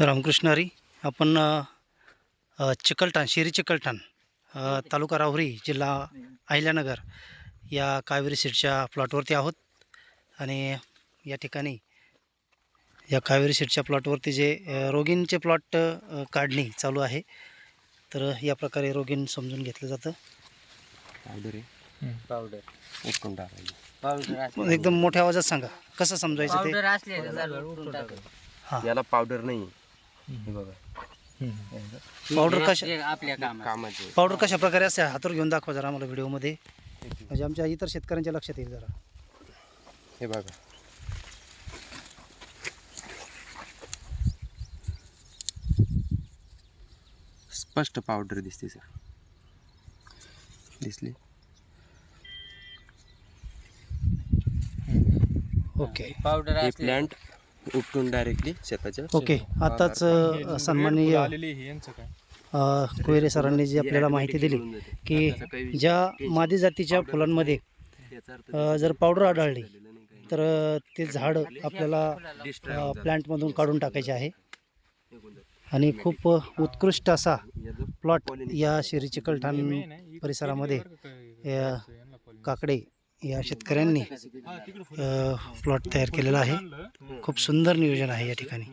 रामकृष्ण हरी. आपण चिकलठाण शेरी चिकलठाण तालुका राहुरी जिल्हा अहिल्यानगर या कावेरी सीटच्या प्लॉटवरती आहोत. आणि या ठिकाणी या कावेरी सीटच्या प्लॉटवरती जे रोगींचे प्लॉट काढणी चालू आहे तर या प्रकारे रोगीन समजून घेतलं जातं. पावडर एकदम मोठ्या आवाजात सांगा कसं समजायचं ते. हां. याला पावडर नाही. हे बघा. पावडर कशा आपल्या कामात कामाचे. पावडर कशा प्रकारे असते हातवर घेऊन दाखवा जरा आम्हाला व्हिडिओमध्ये. म्हणजे आमच्या इतर शेतकऱ्यांच्या लक्षात येईल जरा. हे बघा. स्पष्ट पावडर दिसते सर दिसली? ओके. पावडर हे प्लांट उपटून डायरेक्टली शेताच्या ओके आताच सन्माननीय आलेली ही यांचं काय? अ, कोयरे सरांनी जी आपल्याला माहिती दिली की ज्या मादी जातीच्या फुलांमध्ये अ, जर पावडर आढळली तर अ, ते झाड आपल्याला अ, प्लांटमधून काढून टाकायचे आहे. आणि खूप अ, उत्कृष्ट असा प्लॉट या शेरी चिकलठाण परिसरामध्ये काकडे. या शेतकऱ्यांनी प्लॉट तयार केलेला आहे. खूप सुंदर नियोजन आहे या ठिकाणी.